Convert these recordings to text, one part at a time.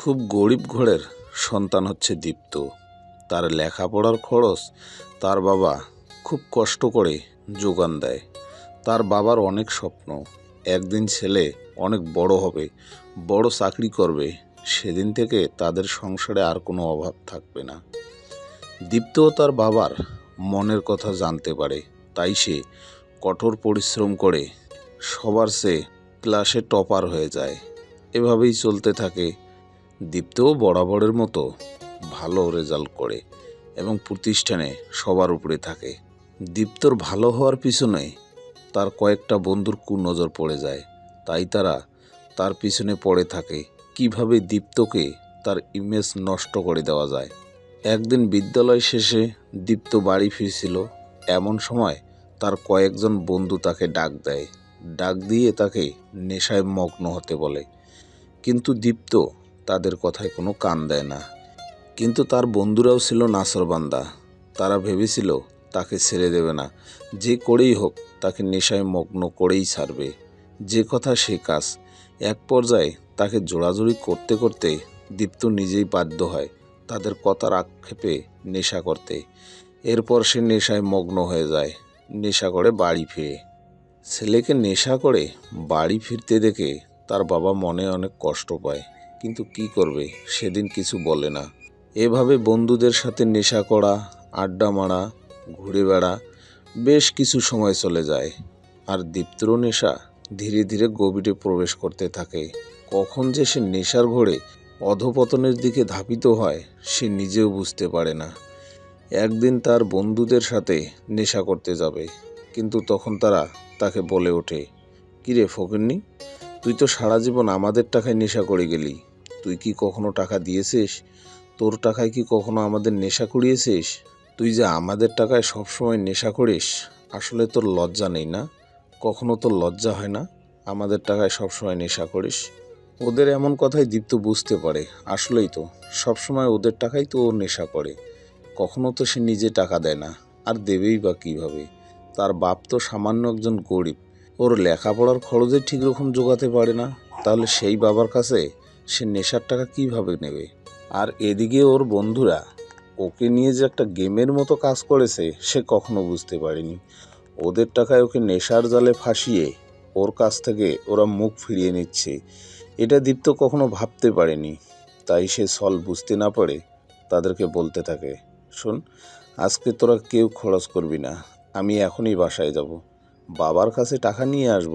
খুব গরিব ঘরের সন্তান হচ্ছে দীপ্ত। তার লেখাপড়ার খরচ তার বাবা খুব কষ্ট করে যোগান দেয়। তার বাবার অনেক স্বপ্ন, একদিন ছেলে অনেক বড় হবে, বড় চাকরি করবে, সেদিন থেকে তাদের সংসারে আর কোনো অভাব থাকবে না। দীপ্তও তার বাবার মনের কথা জানতে পারে, তাই সে কঠোর পরিশ্রম করে সবার সে ক্লাসে টপার হয়ে যায়। এভাবেই চলতে থাকে দীপ্তও বরাবরের মতো ভালো রেজাল্ট করে এবং প্রতিষ্ঠানে সবার উপরে থাকে। দীপ্তর ভালো হওয়ার পিছনে তার কয়েকটা বন্ধুর কুনজর পড়ে যায়। তাই তারা তার পিছনে পড়ে থাকে কীভাবে দীপ্তকে তার ইমেজ নষ্ট করে দেওয়া যায়। একদিন বিদ্যালয় শেষে দীপ্ত বাড়ি ফিরছিল। এমন সময় তার কয়েকজন বন্ধু তাকে ডাক দেয়। ডাক দিয়ে তাকে নেশায় মগ্ন হতে বলে। কিন্তু দীপ্ত তাদের কথায় কোনো কান দেয় না। কিন্তু তার বন্ধুরাও ছিল নাসরবান্দা তারা ভেবেছিল, তাকে ছেড়ে দেবে না। যে করেই হোক, তাকে নেশায় মগ্ন করেই ছাড়বে। যে কথা সে কাজ। এক পর্যায়ে তাকে জোড়াজুড়ি করতে করতে দীপ্ত নিজেই বাধ্য হয় তাদের কথার আক্ষেপে নেশা করতে। এরপর সে নেশায় মগ্ন হয়ে যায়, নেশা করে বাড়ি ফিরে। ছেলেকে নেশা করে বাড়ি ফিরতে দেখে তার বাবা মনে অনেক কষ্ট পায়। কিন্তু কি করবে? সেদিন কিছু বলে না। এভাবে বন্ধুদের সাথে নেশা করা, আড্ডা মারা, ঘুরে বেড়া, বেশ কিছু সময় চলে যায়। আর দীপ্তর নেশা ধীরে ধীরে গভীরে প্রবেশ করতে থাকে। কখন যে সে নেশার ঘোরে, অধপতনের দিকে ধাপিত হয়, সে নিজেও বুঝতে পারে না। একদিন তার বন্ধুদের সাথে নেশা করতে যাবে, কিন্তু তখন তারা তাকে বলে ওঠে, কিরে ফকিরনি তুই তো সারা জীবন আমাদের টাকায় নেশা করে গেলি। তুই কি কখনো টাকা দিয়েছিস? তোর টাকায় কি কখনো আমাদের নেশা করিয়েছিস তুই যে আমাদের টাকায় সবসময় নেশা করিস, আসলে তোর লজ্জা নেই না? কখনো তোর লজ্জা হয় না? আমাদের টাকায় সবসময় নেশা করিস? ওদের এমন কথাই দীপ্ত বুঝতে পারে, আসলেই তো। সবসময় ওদের টাকাই তো ও নেশা করে। কখনো তো সে নিজে টাকা দেয় না, আর দেবেই বা কীভাবে? তার বাপ তো সামান্য একজন গরিব। ওর লেখাপড়ার খরচে ঠিক রকম জোগাতে পারে না। তাহলে সেই বাবার কাছে সে নেশার টাকা কীভাবে নেবে? আর এদিকে ওর বন্ধুরা, ওকে নিয়ে যে একটা গেমের মতো কাজ করেছে, সে কখনো বুঝতে পারেনি। ওদের টাকায় ওকে নেশার জালে ফাঁসিয়ে ওর কাছ থেকে ওরা মুখ ফিরিয়ে নিচ্ছে। এটা দীপ্ত কখনো ভাবতে পারেনি। তাই সে সল বুঝতে না পারে তাদেরকে বলতে থাকে, শোন, আজকে তোরা কেউ খরচ করবি না, আমি এখনই বাসায় যাব। বাবার কাছে টাকা নিয়ে আসব।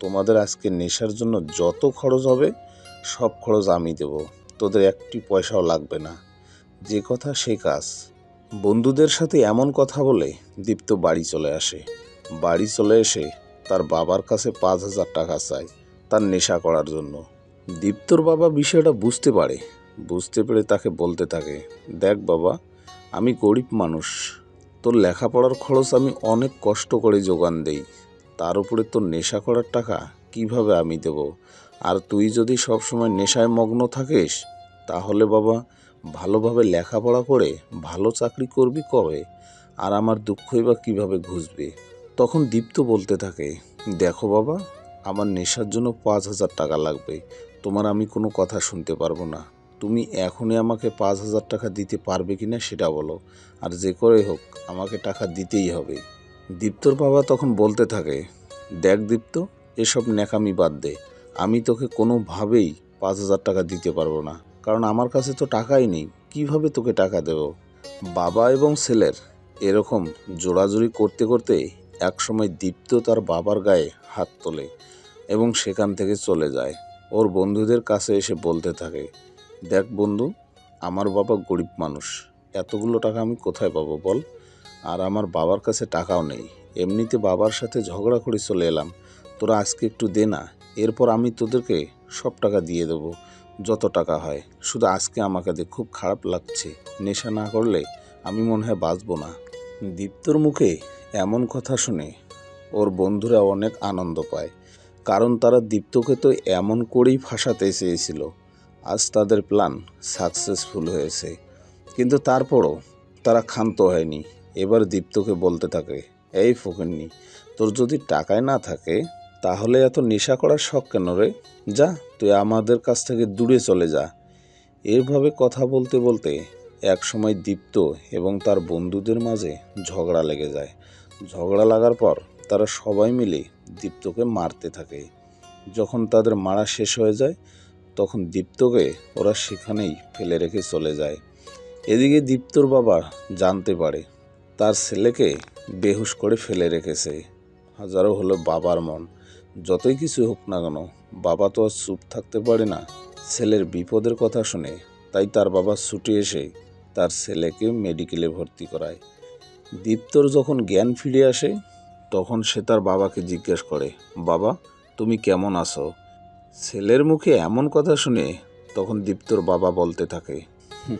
তোমাদের আজকে নেশার জন্য যত খরচ হবে সব খরচ আমি দেব। তোদের একটি পয়সাও লাগবে না। যে কথা সে কাজ। বন্ধুদের সাথে এমন কথা বলে দীপ্ত বাড়ি চলে আসে। বাড়ি চলে এসে তার বাবার কাছে পাঁচ হাজার টাকা চায় তার নেশা করার জন্য। দীপ্তর বাবা বিষয়টা বুঝতে পারে। বুঝতে পেরে তাকে বলতে থাকে, দেখ বাবা, আমি গরিব মানুষ। তোর লেখাপড়ার খরচ আমি অনেক কষ্ট করে যোগান দেই। তার উপরে তোর নেশা করার টাকা কীভাবে আমি দেব? আর তুই যদি সব সময় নেশায় মগ্ন থাকিস, তাহলে বাবা, ভালোভাবে লেখাপড়া করে ভালো চাকরি করবি কবে? আর আমার দুঃখই বা কীভাবে ঘুষবে? তখন দীপ্ত বলতে থাকে, দেখো বাবা, আমার নেশার জন্য পাঁচ হাজার টাকা লাগবে। তোমার আমি কোনো কথা শুনতে পারব না। তুমি এখনই আমাকে পাঁচ হাজার টাকা দিতে পারবে কি না সেটা বলো। আর যে করে হোক, আমাকে টাকা দিতেই হবে। দীপ্তর বাবা তখন বলতে থাকে, দেখ দীপ্ত এসব ন্যাকামি বাদ দে। আমি তোকে কোনোভাবেই পাঁচ হাজার টাকা দিতে পারব না। কারণ আমার কাছে তো টাকাই নেই। কীভাবে তোকে টাকা দেব? বাবা এবং ছেলের এরকম জোড়াজুড়ি করতে করতে একসময় দীপ্ত তার বাবার গায়ে হাত তোলে এবং সেখান থেকে চলে যায়। ওর বন্ধুদের কাছে এসে বলতে থাকে, দেখ বন্ধু, আমার বাবা গরিব মানুষ। এতগুলো টাকা আমি কোথায় পাবো বল? আর আমার বাবার কাছে টাকাও নেই। এমনিতে বাবার সাথে ঝগড়া করে চলে এলাম। তোরা আজকে একটু দে না, এরপর আমি তোদেরকে সব টাকা দিয়ে দেবো, যত টাকা হয়। শুধু আজকে আমাকে দে, খুব খারাপ লাগছে। নেশা না করলে আমি মনে হয় বাঁচবো না। দীপ্তর মুখে এমন কথা শুনে ওর বন্ধুরা অনেক আনন্দ পায়, কারণ তারা দীপ্তকে তো এমন করেই ফাঁসাতে চেয়েছিল। আজ তাদের প্ল্যান সাকসেসফুল হয়েছে। কিন্তু তারপরও তারা ক্ষান্ত হয়নি। এবার দীপ্তকে বলতে থাকে, এই ফকিন্নি, তোর যদি টাকায় না থাকে তাহলে এত নেশা করার শখ কেন রে? যা, তুই আমাদের কাছ থেকে দূরে চলে যা। এভাবে কথা বলতে বলতে এক সময় দীপ্ত এবং তার বন্ধুদের মাঝে ঝগড়া লেগে যায়। ঝগড়া লাগার পর তারা সবাই মিলে দীপ্তকে মারতে থাকে। যখন তাদের মারা শেষ হয়ে যায়, তখন দীপ্তকে ওরা সেখানেই ফেলে রেখে চলে যায়। এদিকে দীপ্তর বাবা জানতে পারে, তার ছেলেকে বেহুশ করে ফেলে রেখেছে। হাজারো হলো বাবার মন। যতই কিছু হোক না কেন বাবা তো আর চুপ থাকতে পারে না। ছেলের বিপদের কথা শুনে তাই তার বাবা ছুটে এসে তার ছেলেকে মেডিকেলে ভর্তি করায়। দীপ্তর যখন জ্ঞান ফিরে আসে তখন সে তার বাবাকে জিজ্ঞেস করে বাবা তুমি কেমন আছো? ছেলের মুখে এমন কথা শুনে তখন দীপ্তর বাবা বলতে থাকে "হুঁ,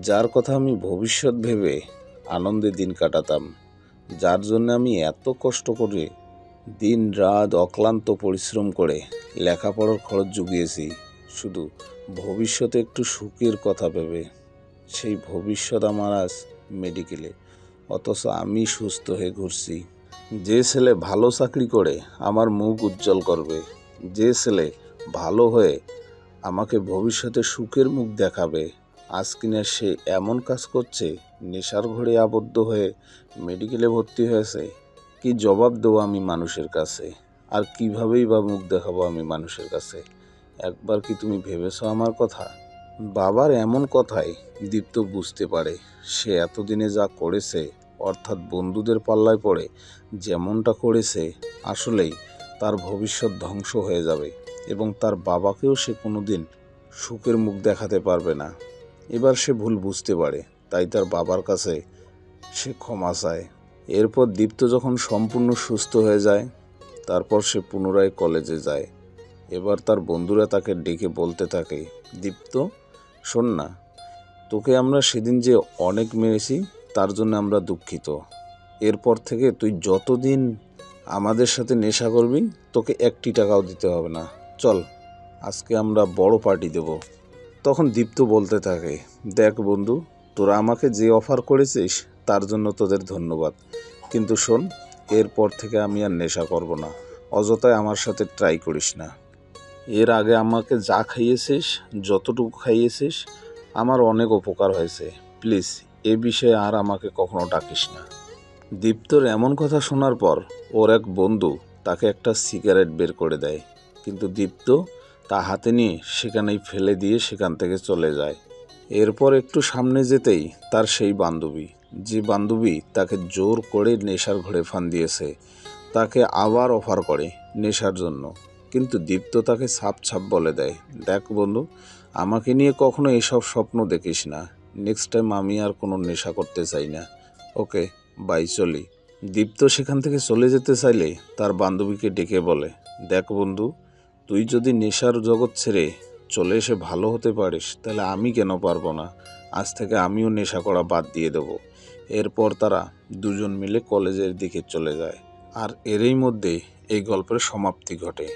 যার কথা আমি ভবিষ্যৎ ভেবে আনন্দে দিন কাটাতাম যার জন্য আমি এত কষ্ট করে দিন রাত অক্লান্ত পরিশ্রম করে লেখাপড়ার খরচ জুগিয়েছি। শুধু ভবিষ্যতে একটু সুখের কথা ভেবে। সেই ভবিষ্যৎ আমার আজ মেডিকেলে। অথচ আমি সুস্থ হয়ে ঘুরছি। যে ছেলে ভালো চাকরি করে আমার মুখ উজ্জ্বল করবে। যে ছেলে ভালো হয়ে আমাকে ভবিষ্যতে সুখের মুখ দেখাবে। আজ কিনা সে এমন কাজ করছে, নেশার ঘরে আবদ্ধ হয়ে মেডিকেলে ভর্তি হয়েছে। কি জবাব দেবো আমি মানুষের কাছে? আর কিভাবেই বা মুখ দেখাবো আমি মানুষের কাছে? একবার কি তুমি ভেবেছো আমার কথা? বাবার এমন কথাই দীপ্ত বুঝতে পারে। সে এতদিনে যা করেছে, অর্থাৎ বন্ধুদের পাল্লায় পড়ে, যেমনটা করেছে, আসলেই তার ভবিষ্যৎ ধ্বংস হয়ে যাবে এবং তার বাবাকেও সে কোনোদিন সুখের মুখ দেখাতে পারবে না। এবার সে ভুল বুঝতে পারে, তাই তার বাবার কাছে সে ক্ষমা চায়। এরপর দীপ্ত যখন সম্পূর্ণ সুস্থ হয়ে যায়, তারপর সে পুনরায় কলেজে যায়। এবার তার বন্ধুরা তাকে ডেকে বলতে থাকে, দীপ্ত, শোন না, তোকে আমরা সেদিন যে অনেক মেরেছি, তার জন্য আমরা দুঃখিত। এরপর থেকে তুই যতদিন আমাদের সাথে নেশা করবি, তোকে একটি টাকাও দিতে হবে না। চল, আজকে আমরা বড় পার্টি দেব। তখন দীপ্ত বলতে থাকে, দেখ বন্ধু, তোরা আমাকে যে অফার করেছিস, তার জন্য তোদের ধন্যবাদ। কিন্তু শোন, এরপর থেকে আমি আর নেশা করব না। অযথায় আমার সাথে ট্রাই করিস না। এর আগে আমাকে যা খাইয়েছিস, যতটুকু খাইয়েছিস, আমার অনেক উপকার হয়েছে। প্লিজ, এ বিষয়ে আর আমাকে কখনো ডাকিস না। দীপ্তর এমন কথা শোনার পর, ওর এক বন্ধু তাকে একটা সিগারেট বের করে দেয়। কিন্তু দীপ্ত তা হাতে নিয়ে সেখানেই ফেলে দিয়ে সেখান থেকে চলে যায়। এরপর একটু সামনে যেতেই তার সেই বান্ধবী। যে বান্ধবী তাকে জোর করে নেশার ঘরে ফান দিয়েছে, তাকে আবার অফার করে নেশার জন্য। কিন্তু দীপ্ত তাকে ছাপ ছাপ বলে দেয়। দেখ বন্ধু, আমাকে নিয়ে কখনো এসব স্বপ্ন দেখিস না। নেক্সট টাইম আমি আর কোনো নেশা করতে চাই না। ওকে বাই চলি। দীপ্ত সেখান থেকে চলে যেতে চাইলে তার বান্ধবীকে ডেকে বলে, দেখ বন্ধু, তুই যদি নেশার জগৎ ছেড়ে চলে এসে ভালো হতে পারিস, তাহলে আমি কেন পারব না? আজ থেকে আমিও নেশা করা বাদ দিয়ে দেব। এরপর তারা দুজন মিলে কলেজের দিকে চলে যায়। আর এরই মধ্যে এই গল্পের সমাপ্তি ঘটে।